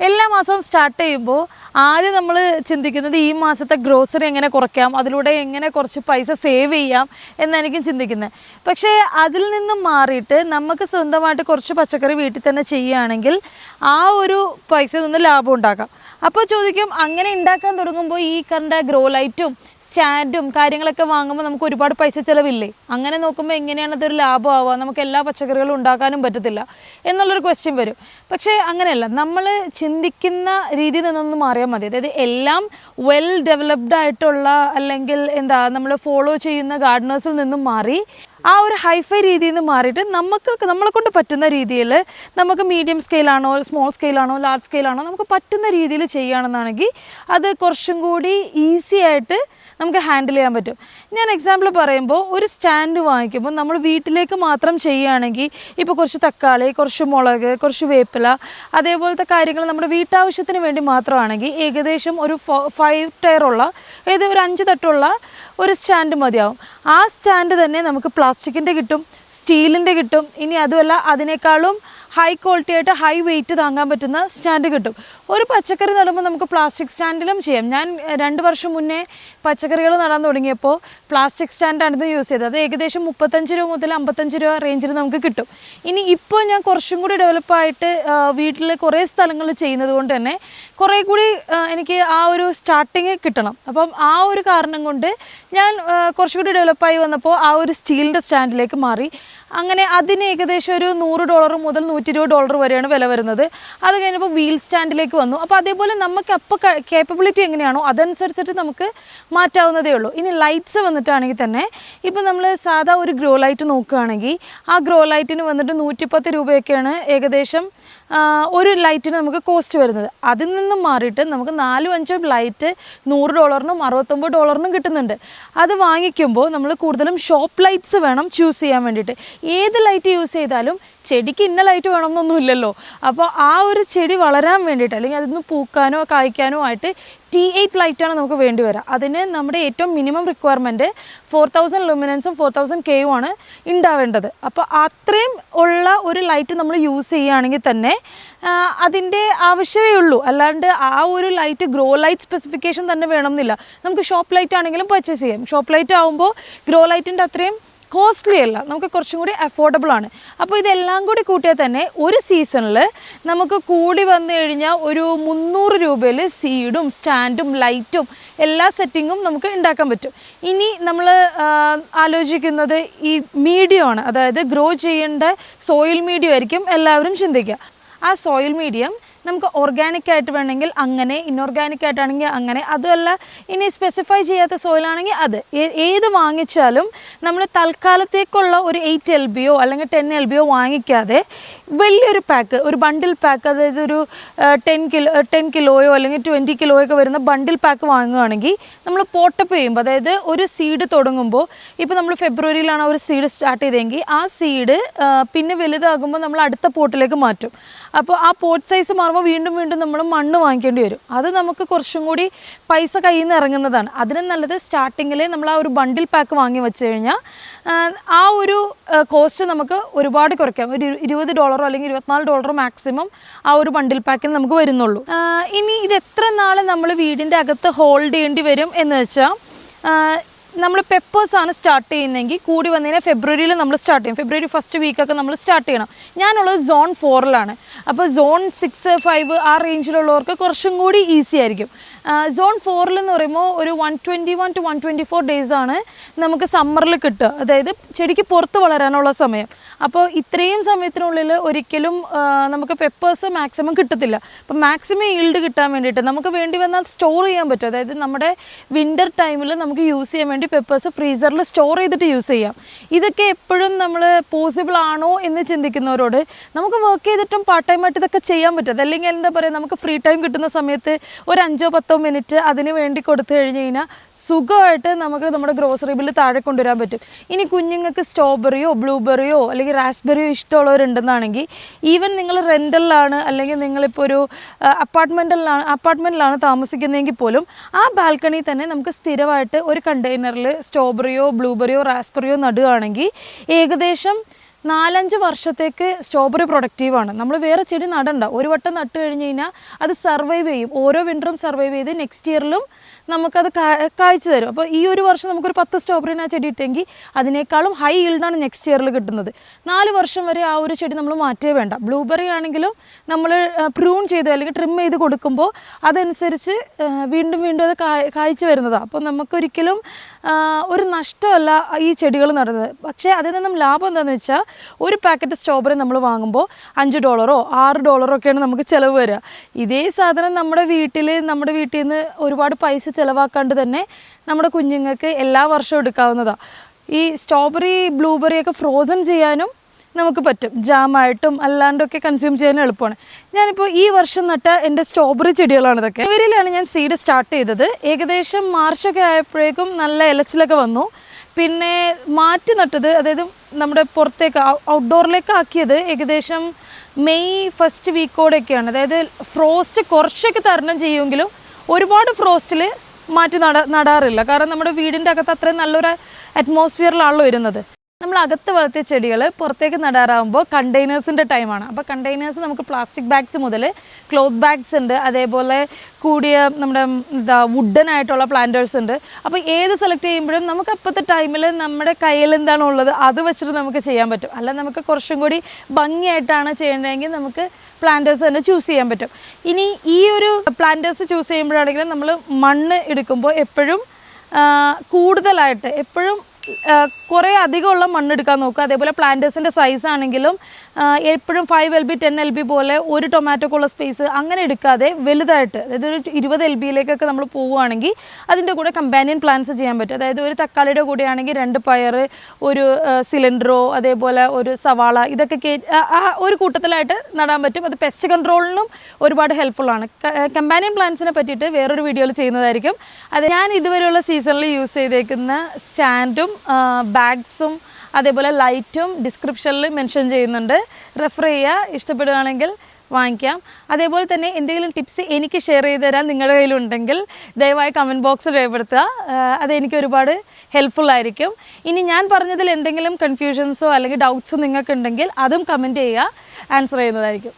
എല്ലാ മാസവും സ്റ്റാർട്ട് ചെയ്യുമ്പോൾ ആദ്യം നമ്മൾ ചിന്തിക്കുന്നത് ഈ മാസത്തെ ഗ്രോസറി എങ്ങനെ കുറയ്ക്കാം അതിലൂടെ എങ്ങനെ കുറച്ച് പൈസ സേവ് ചെയ്യാം എന്നായിരിക്കും ചിന്തിക്കുന്നത്. പക്ഷേ അതിൽ നിന്നും മാറിയിട്ട് നമുക്ക് സ്വന്തമായിട്ട് കുറച്ച് പച്ചക്കറി വീട്ടിൽ തന്നെ ചെയ്യുകയാണെങ്കിൽ ആ ഒരു പൈസ നിന്ന് ലാഭം ഉണ്ടാക്കാം അപ്പോൾ ചോദിക്കും അങ്ങനെ ഉണ്ടാക്കാൻ തുടങ്ങുമ്പോൾ ഈ കണ്ട ഗ്രോ ലൈറ്റും സ്റ്റാൻഡും കാര്യങ്ങളൊക്കെ വാങ്ങുമ്പോൾ നമുക്ക് ഒരുപാട് പൈസ ചിലവില്ലേ? അങ്ങനെ നോക്കുമ്പോൾ എങ്ങനെയാണ് അതൊരു ലാഭമാവുക നമുക്ക് എല്ലാ പച്ചക്കറികളും ഉണ്ടാക്കാനും പറ്റത്തില്ല എന്നുള്ളൊരു ക്വസ്റ്റ്യൻ വരും. പക്ഷേ അങ്ങനെയല്ല. നമ്മൾ ചിന്തിക്കുന്ന രീതിയിൽ നിന്നൊന്ന് മാറിയാൽ മതി. അതായത് എല്ലാം വെൽ ഡെവലപ്ഡ് ആയിട്ടുള്ള അല്ലെങ്കിൽ എന്താ നമ്മൾ ഫോളോ ചെയ്യുന്ന ഗാർഡനേഴ്സിൽ നിന്നും മാറി ആ ഒരു ഹൈഫൈ രീതിയിൽ നിന്ന് മാറിയിട്ട് നമുക്ക് നമ്മളെ കൊണ്ട് പറ്റുന്ന രീതിയിൽ നമുക്ക് മീഡിയം സ്കെയിലാണോ സ്മോൾ സ്കെയിലാണോ ലാർജ് സ്കെയിലാണോ നമുക്ക് പറ്റുന്ന രീതിയിൽ ചെയ്യുകയാണെന്നാണെങ്കിൽ അത് കുറച്ചും കൂടി ഈസി ആയിട്ട് നമുക്ക് ഹാൻഡിൽ ചെയ്യാൻ പറ്റും. ഞാൻ എക്സാമ്പിൾ പറയുമ്പോൾ ഒരു സ്റ്റാൻഡ് വാങ്ങിക്കുമ്പോൾ നമ്മൾ വീട്ടിലേക്ക് മാത്രം ചെയ്യുകയാണെങ്കിൽ ഇപ്പോൾ കുറച്ച് തക്കാളി കുറച്ച് മുളക് കുറച്ച് വേപ്പില അതേപോലത്തെ കാര്യങ്ങൾ നമ്മുടെ വീട്ടാവശ്യത്തിന് വേണ്ടി മാത്രമാണെങ്കിൽ ഏകദേശം ഒരു ഫൈവ് ടയറുള്ള ഏത് ഒരു അഞ്ച് തട്ടുള്ള ഒരു സ്റ്റാൻഡ് മതിയാവും. ആ സ്റ്റാൻഡ് തന്നെ നമുക്ക് പ്ലാസ്റ്റിക്കിന്റെ കിട്ടും സ്റ്റീലിന്റെ കിട്ടും. ഇനി അതുമല്ല അതിനേക്കാളും ഹൈ ക്വാളിറ്റി ആയിട്ട് ഹൈ വെയിറ്റ് താങ്ങാൻ പറ്റുന്ന സ്റ്റാൻഡ് കിട്ടും. ഒരു പച്ചക്കറി നടുമ്പോൾ നമുക്ക് പ്ലാസ്റ്റിക് സ്റ്റാൻഡിലും ചെയ്യാം. ഞാൻ രണ്ട് വർഷം മുന്നേ പച്ചക്കറികൾ നടാൻ തുടങ്ങിയപ്പോൾ പ്ലാസ്റ്റിക് സ്റ്റാൻഡാണ് യൂസ് ചെയ്തത്. അത് ഏകദേശം മുപ്പത്തഞ്ച് രൂപ മുതൽ അമ്പത്തഞ്ച് രൂപ റേഞ്ചിൽ നമുക്ക് കിട്ടും. ഇനി ഇപ്പോൾ ഞാൻ കുറച്ചും കൂടി ഡെവലപ്പായിട്ട് വീട്ടിൽ കുറേ സ്ഥലങ്ങൾ ചെയ്യുന്നത് കൊണ്ട് തന്നെ കുറേ കൂടി എനിക്ക് ആ ഒരു സ്റ്റാർട്ടിങ് കിട്ടണം. അപ്പം ആ ഒരു കാരണം കൊണ്ട് ഞാൻ കുറച്ചുകൂടി ഡെവലപ്പായി വന്നപ്പോൾ ആ ഒരു സ്റ്റീലിന്റെ സ്റ്റാൻഡിലേക്ക് മാറി. അങ്ങനെ അതിന് ഏകദേശം ഒരു നൂറ് ഡോളർ മുതൽ നൂറ്റി ഇരുപത് ഡോളർ വരെയാണ് വില വരുന്നത്. അത് കഴിഞ്ഞപ്പോൾ വീൽ സ്റ്റാൻഡിലേക്ക് വന്നു. അപ്പോൾ അതേപോലെ നമുക്ക് അപ്പോൾ കേപ്പബിലിറ്റി എങ്ങനെയാണോ അതനുസരിച്ചിട്ട് നമുക്ക് മാറ്റാവുന്നതേ ഉള്ളൂ. ഇനി ലൈറ്റ്സ് വന്നിട്ടാണെങ്കിൽ തന്നെ ഇപ്പം നമ്മൾ സാധാ ഒരു ഗ്രോ ലൈറ്റ് നോക്കുകയാണെങ്കിൽ ആ ഗ്രോ ലൈറ്റിന് വന്നിട്ട് നൂറ്റിപ്പത്ത് രൂപയൊക്കെയാണ് ഏകദേശം ഒരു ലൈറ്റിന് നമുക്ക് കോസ്റ്റ് വരുന്നത്. അതിൽ നിന്നും മാറിയിട്ട് നമുക്ക് നാലും അഞ്ചും ലൈറ്റ് നൂറ് ഡോളറിനും അറുപത്തൊമ്പത് ഡോളറിനും കിട്ടുന്നുണ്ട്. അത് വാങ്ങിക്കുമ്പോൾ നമ്മൾ കൂടുതലും ഷോപ്പ് ലൈറ്റ്സ് വേണം ചൂസ് ചെയ്യാൻ വേണ്ടിയിട്ട്. ഏത് ലൈറ്റ് യൂസ് ചെയ്താലും ചെടിക്ക് ഇന്ന ലൈറ്റ് വേണമെന്നൊന്നുമില്ലല്ലോ. അപ്പോൾ ആ ഒരു ചെടി വളരാൻ വേണ്ടിയിട്ട് അല്ലെങ്കിൽ അതിന് പൂക്കാനോ കായ്ക്കാനോ ആയിട്ട് ടി എയ്റ്റ് ലൈറ്റാണ് നമുക്ക് വേണ്ടി വരിക അതിന് നമ്മുടെ ഏറ്റവും മിനിമം റിക്വയർമെന്റ് ഫോർ തൗസൻഡ് ലുമിനൻസും ഫോർ തൗസൻഡ് കെയും ആണ് ഉണ്ടാവേണ്ടത് അപ്പോൾ അത്രയും ഉള്ള ഒരു ലൈറ്റ് നമ്മൾ യൂസ് ചെയ്യുകയാണെങ്കിൽ തന്നെ അതിന്റെ ആവശ്യമേ ഉള്ളൂ. അല്ലാണ്ട് ആ ഒരു ലൈറ്റ് ഗ്രോ ലൈറ്റ് സ്പെസിഫിക്കേഷൻ തന്നെ വേണമെന്നില്ല. നമുക്ക് ഷോപ്പ് ലൈറ്റ് ആണെങ്കിലും പർച്ചേസ് ചെയ്യാം. ഷോപ്പ് ലൈറ്റ് ആകുമ്പോൾ ഗ്രോ ലൈറ്റിന്റെ അത്രയും കോസ്റ്റ്ലി അല്ല. നമുക്ക് കുറച്ചും കൂടി അഫോർഡബിൾ ആണ്. അപ്പോൾ ഇതെല്ലാം കൂടി കൂട്ടിയാൽ തന്നെ ഒരു സീസണിൽ നമുക്ക് കൂടി വന്നു കഴിഞ്ഞാൽ ഒരു മുന്നൂറ് രൂപയിൽ സീഡും സ്റ്റാൻഡും ലൈറ്റും എല്ലാ സെറ്റിങ്ങും നമുക്ക് ഉണ്ടാക്കാൻ പറ്റും. ഇനി നമ്മൾ ആലോചിക്കുന്നത് ഈ മീഡിയം ആണ്. അതായത് ഗ്രോ ചെയ്യേണ്ട സോയിൽ മീഡിയം ആയിരിക്കും എല്ലാവരും ചിന്തിക്കുക. ആ സോയിൽ മീഡിയം നമുക്ക് ഓർഗാനിക് ആയിട്ട് വേണമെങ്കിൽ അങ്ങനെ ഇൻഓർഗാനിക് ആയിട്ടാണെങ്കിൽ അങ്ങനെ അതുമല്ല ഇനി സ്പെസിഫൈ ചെയ്യാത്ത സോയിലാണെങ്കിൽ അത്. ഏത് വാങ്ങിച്ചാലും നമ്മൾ തൽക്കാലത്തേക്കുള്ള ഒരു എയ്റ്റ് എൽ ബിയോ അല്ലെങ്കിൽ ടെൻ എൽ ബിയോ വാങ്ങിക്കാതെ വലിയൊരു പാക്ക് ഒരു ബണ്ടിൽ പാക്ക് അതായത് ഒരു ടെൻ കിലോ ടെൻ കിലോയോ അല്ലെങ്കിൽ ട്വന്റി കിലോയോ ഒക്കെ വരുന്ന ബണ്ടിൽ പാക്ക് വാങ്ങുകയാണെങ്കിൽ നമ്മൾ പോട്ടപ്പ് ചെയ്യുമ്പോൾ അതായത് ഒരു സീഡ് തുടങ്ങുമ്പോൾ ഇപ്പോൾ നമ്മൾ ഫെബ്രുവരിയിലാണ് ഒരു സീഡ് സ്റ്റാർട്ട് ചെയ്തതെങ്കിൽ ആ സീഡ് പിന്നെ വലുതാകുമ്പോൾ നമ്മൾ അടുത്ത പോട്ടിലേക്ക് മാറ്റും. അപ്പോൾ ആ പോട്ട് സൈസ് മാറുമ്പോൾ വീണ്ടും വീണ്ടും നമ്മൾ മണ്ണ് വാങ്ങിക്കേണ്ടി വരും. അത് നമുക്ക് കുറച്ചും കൂടി പൈസ കയ്യിൽ നിന്ന് ഇറങ്ങുന്നതാണ്. അതിനും നല്ലത് സ്റ്റാർട്ടിങ്ങിൽ നമ്മൾ ആ ഒരു ബണ്ടിൽ പാക്ക് വാങ്ങി വെച്ച് കഴിഞ്ഞാൽ ആ, ഒരു കോസ്റ്റ് നമുക്ക് ഒരുപാട് കുറയ്ക്കാം. ഒരു ഇരു- ഇരുപത് ഡോളറോ അല്ലെങ്കിൽ ഇരുപത്തിനാല് ഡോളറോ മാക്സിമം ആ ഒരു ബണ്ടിൽ പാക്കിൽ നമുക്ക് വരുന്നുള്ളൂ. ഇനി ഇത് എത്ര നാൾ നമ്മൾ വീടിന്റെ അകത്ത് ഹോൾഡ് ചെയ്യേണ്ടി വരും എന്ന് വെച്ചാൽ നമ്മൾ പെപ്പേഴ്സ് ആണ് സ്റ്റാർട്ട് ചെയ്യുന്നതെങ്കിൽ കൂടി വന്നതിന് ഫെബ്രുവരിയിൽ നമ്മൾ സ്റ്റാർട്ട് ചെയ്യും ഫെബ്രുവരി ഫസ്റ്റ് വീക്കൊക്കെ നമ്മൾ സ്റ്റാർട്ട് ചെയ്യണം. ഞാനുള്ളത് സോൺ ഫോറിലാണ് അപ്പോൾ സോൺ സിക്സ് ഫൈവ് ആ റേഞ്ചിലുള്ളവർക്ക് കുറച്ചും കൂടി ഈസി ആയിരിക്കും. സോൺ ഫോറിൽ എന്ന് പറയുമ്പോൾ ഒരു one twenty one two one twenty four days ആണ് നമുക്ക് സമ്മറിൽ കിട്ടുക. അതായത് ചെടിക്ക് പുറത്ത് വളരാനുള്ള സമയം. അപ്പോൾ ഇത്രയും സമയത്തിനുള്ളിൽ ഒരിക്കലും നമുക്ക് പെപ്പേഴ്സ് മാക്സിമം കിട്ടത്തില്ല. അപ്പം മാക്സിമം ഈൽഡ് കിട്ടാൻ വേണ്ടിയിട്ട് നമുക്ക് വേണ്ടി വന്നാൽ സ്റ്റോർ ചെയ്യാൻ പറ്റും. അതായത് നമ്മുടെ വിന്റർ ടൈമിൽ നമുക്ക് യൂസ് ചെയ്യാൻ വേണ്ടി പെപ്പേഴ്സ് ഫ്രീസറിൽ സ്റ്റോർ ചെയ്തിട്ട് യൂസ് ചെയ്യാം. ഇതൊക്കെ എപ്പോഴും നമ്മൾ പോസിബിൾ ആണോ എന്ന് ചിന്തിക്കുന്നവരോട് നമുക്ക് വർക്ക് ചെയ്തിട്ടും പാർട്ട് ടൈം ആയിട്ട് ഇതൊക്കെ ചെയ്യാൻ പറ്റും. അതല്ലെങ്കിൽ എന്താ പറയുക നമുക്ക് ഫ്രീ ടൈം കിട്ടുന്ന സമയത്ത് ഒരു അഞ്ചോ പത്തോ മിനിറ്റ് അതിന് വേണ്ടി കൊടുത്തു കഴിഞ്ഞ് കഴിഞ്ഞാൽ സുഖമായിട്ട് നമുക്ക് നമ്മുടെ ഗ്രോസറി ബില്ല് താഴെ കൊണ്ടുവരാൻ പറ്റും. ഇനി കുഞ്ഞുങ്ങൾക്ക് സ്ട്രോബെറിയോ ബ്ലൂബെറിയോ അല്ലെങ്കിൽ റാസ്ബെറിയോ ഇഷ്ടമുള്ളവരുണ്ടെന്നാണെങ്കിൽ ഈവൻ നിങ്ങൾ റെന്റലിലാണ് അല്ലെങ്കിൽ നിങ്ങളിപ്പോൾ ഒരു അപ്പാർട്ട്മെന്റിലാണ് അപ്പാർട്ട്മെന്റിലാണ് താമസിക്കുന്നതെങ്കിൽ പോലും ആ ബാൽക്കണി തന്നെ നമുക്ക് സ്ഥിരമായിട്ട് ഒരു കണ്ടെയ്നറിൽ സ്ട്രോബെറിയോ ബ്ലൂബെറിയോ റാസ്ബെറിയോ നടുകയാണെങ്കിൽ ഏകദേശം നാലഞ്ച് വർഷത്തേക്ക് സ്ട്രോബെറി പ്രൊഡക്റ്റീവാണ് നമ്മൾ വേറെ ചെടി നടണ്ട. ഒരു വട്ടം നട്ട് കഴിഞ്ഞ് കഴിഞ്ഞാൽ അത് സർവൈവ് ചെയ്യും. ഓരോ വിന്ററും സർവൈവ് ചെയ്ത് നെക്സ്റ്റ് ഇയറിലും നമുക്കത് കാഴ്ച തരും. അപ്പോൾ ഈ ഒരു വർഷം നമുക്കൊരു പത്ത് സ്ട്രോബെറിന് ആ ചെടി ഇട്ടെങ്കിൽ അതിനേക്കാളും ഹൈ ഈൽഡാണ് നെക്സ്റ്റ് ഇയറിൽ കിട്ടുന്നത്. നാല് വർഷം വരെ ആ ഒരു ചെടി നമ്മൾ മാറ്റേ വേണ്ട. ബ്ലൂബെറി ആണെങ്കിലും നമ്മൾ പ്രൂൺ ചെയ്ത് അല്ലെങ്കിൽ ട്രിം ചെയ്ത് കൊടുക്കുമ്പോൾ അതനുസരിച്ച് വീണ്ടും വീണ്ടും അത് കാഴ്ച വരുന്നതാണ് അപ്പോൾ നമുക്കൊരിക്കലും ഒരു നഷ്ടമല്ല ഈ ചെടികൾ നടുന്നത് പക്ഷേ അതിൽ നിന്നും ലാഭം എന്താണെന്ന് വെച്ചാൽ ഒരു പാക്കറ്റ് സ്ട്രോബെറി നമ്മൾ വാങ്ങുമ്പോൾ അഞ്ച് ഡോളറോ ആറ് ഡോളറോ ഒക്കെയാണ് നമുക്ക് ചിലവ് വരിക. ഇതേ സാധനം നമ്മുടെ വീട്ടിൽ നമ്മുടെ വീട്ടിൽ നിന്ന് ഒരുപാട് പൈസ ചിലവാക്കാണ്ട് തന്നെ നമ്മുടെ കുഞ്ഞുങ്ങൾക്ക് എല്ലാ വർഷവും എടുക്കാവുന്നതാണ് ഈ സ്ട്രോബെറി ബ്ലൂബെറി ഒക്കെ ഫ്രോസൺ ചെയ്യാനും നമുക്ക് പറ്റും. ജാമായിട്ടും അല്ലാണ്ടൊക്കെ കൺസ്യൂം ചെയ്യാൻ എളുപ്പമാണ്. ഞാനിപ്പോൾ ഈ വർഷം നട്ട എന്റെ സ്ട്രോബെറി ചെടികളാണ് ഇതൊക്കെ. ഇവരിലാണ് ഞാൻ സീഡ് സ്റ്റാർട്ട് ചെയ്തത്. ഏകദേശം മാർച്ചൊക്കെ ആയപ്പോഴേക്കും നല്ല ഇലച്ചിലൊക്കെ വന്നു. പിന്നെ മാറ്റി നട്ടത് അതായത് നമ്മുടെ പുറത്തേക്ക് ഔട്ട്ഡോറിലേക്ക് ആക്കിയത് ഏകദേശം മെയ് ഫസ്റ്റ് വീക്കോടെയൊക്കെയാണ് അതായത് ഫ്രോസ്റ്റ് കുറച്ചൊക്കെ തരണം ചെയ്യുമെങ്കിലും ഒരുപാട് ഫ്രോസ്റ്റിൽ മാറ്റി നട നടാറില്ല. കാരണം നമ്മുടെ വീടിന്റെ അകത്ത് അത്രയും നല്ലൊരു അറ്റ്മോസ്ഫിയറിലാണല്ലോ വരുന്നത്. നമ്മൾ അകത്ത് വളർത്തിയ ചെടികൾ പുറത്തേക്ക് നടാറാകുമ്പോൾ കണ്ടെയ്നേഴ്സിന്റെ ടൈമാണ്. അപ്പോൾ കണ്ടെയ്നേഴ്സ് നമുക്ക് പ്ലാസ്റ്റിക് ബാഗ്സ് മുതൽ ക്ലോത്ത് ബാഗ്സ് ഉണ്ട്. അതേപോലെ കൂടിയ നമ്മുടെ എന്താ വുഡൻ ആയിട്ടുള്ള പ്ലാന്റേഴ്സ് ഉണ്ട്. അപ്പോൾ ഏത് സെലക്ട് ചെയ്യുമ്പോഴും നമുക്ക് അപ്പോഴത്തെ ടൈമിൽ നമ്മുടെ കയ്യിൽ എന്താണോ ഉള്ളത് അത് വെച്ചിട്ട് നമുക്ക് ചെയ്യാൻ പറ്റും. അല്ല നമുക്ക് കുറച്ചും കൂടി ഭംഗിയായിട്ടാണ് ചെയ്യേണ്ടതെങ്കിൽ നമുക്ക് പ്ലാന്റേഴ്സ് തന്നെ ചൂസ് ചെയ്യാൻ പറ്റും. ഇനി ഈ ഒരു പ്ലാന്റേഴ്സ് ചൂസ് ചെയ്യുമ്പോഴാണെങ്കിലും നമ്മൾ മണ്ണ് എടുക്കുമ്പോൾ എപ്പോഴും കൂടുതലായിട്ട് എപ്പോഴും കുറേ അധികമുള്ള മണ്ണെടുക്കാൻ നോക്കുക. അതേപോലെ പ്ലാന്റേഴ്സിന്റെ സൈസ് ആണെങ്കിലും എപ്പോഴും five L B ten L B പോലെ ഒരു ടൊമാറ്റോക്കുള്ള സ്പേസ് അങ്ങനെ എടുക്കാതെ വലുതായിട്ട് അതായത് ഒരു ഇരുപത് എൽ ബിയിലേക്കൊക്കെ നമ്മൾ പോവുകയാണെങ്കിൽ അതിന്റെ കൂടെ കമ്പാനിയൻ പ്ലാന്റ്സ് ചെയ്യാൻ പറ്റും. അതായത് ഒരു തക്കാളിയുടെ കൂടെ ആണെങ്കിൽ രണ്ട് പയർ ഒരു സിലിണ്ടറോ അതേപോലെ ഒരു സവാള ഇതൊക്കെ ആ- ഒരു കൂട്ടത്തിലായിട്ട് നടാൻ പറ്റും. അത് പെസ്റ്റ് കൺട്രോളിനും ഒരുപാട് ഹെൽപ്ഫുൾ ആണ്. കമ്പാനിയൻ പ്ലാന്റ്സിനെ പറ്റിയിട്ട് വേറൊരു വീഡിയോയിൽ ചെയ്യുന്നതായിരിക്കും. അത് ഞാൻ ഇതുവരെയുള്ള സീസണിൽ യൂസ് ചെയ്തേക്കുന്ന സ്റ്റാൻഡും ബാഗ്സും അതേപോലെ ലൈറ്റും ഡിസ്ക്രിപ്ഷനിൽ മെൻഷൻ ചെയ്യുന്നുണ്ട്. റെഫർ ചെയ്യുക. ഇഷ്ടപ്പെടുകയാണെങ്കിൽ വാങ്ങിക്കാം. അതേപോലെ തന്നെ എന്തെങ്കിലും ടിപ്സ് എനിക്ക് ഷെയർ ചെയ്ത് തരാൻ നിങ്ങളുടെ കയ്യിലുണ്ടെങ്കിൽ ദയവായി കമന്റ് ബോക്സ് രേഖപ്പെടുത്തുക. അത് അതെനിക്ക് ഒരുപാട് ഹെൽപ്ഫുള്ളായിരിക്കും ഇനി ഞാൻ പറഞ്ഞതിൽ എന്തെങ്കിലും കൺഫ്യൂഷൻസോ അല്ലെങ്കിൽ ഡൗട്ട്സോ നിങ്ങൾക്കുണ്ടെങ്കിൽ അതും കമന്റ് ചെയ്യുക. ആൻസർ ചെയ്യുന്നതായിരിക്കും.